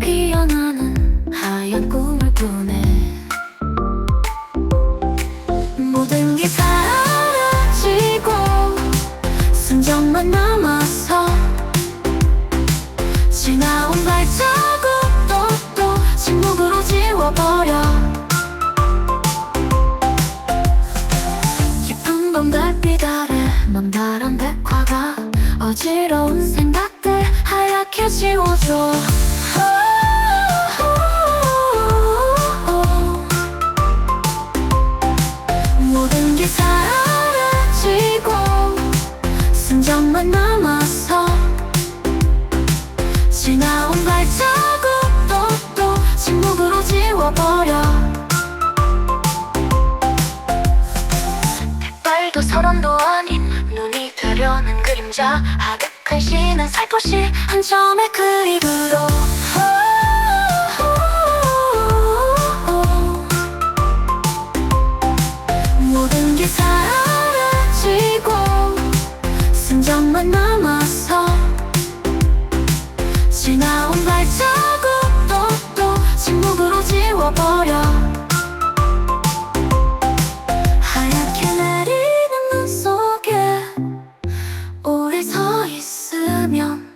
피어나는 하얀 꿈을 꾸네. 모든 게 사라지고 순정만 남아서 지나 먼발한 백화가 어지러운 생각들 하얗게 지워줘. 모든 게 사라지고 순정만 남아서 지나온 발자국도 또 침묵으로 지워버려. 백발도 서른도 아닌 오려는 그림자 하극한 시는 살포시 한 점의 그립으로. 모든 게 사라지고 순정만 남아서 지나온 발자국도 또 침묵으로 지워버려. 喵.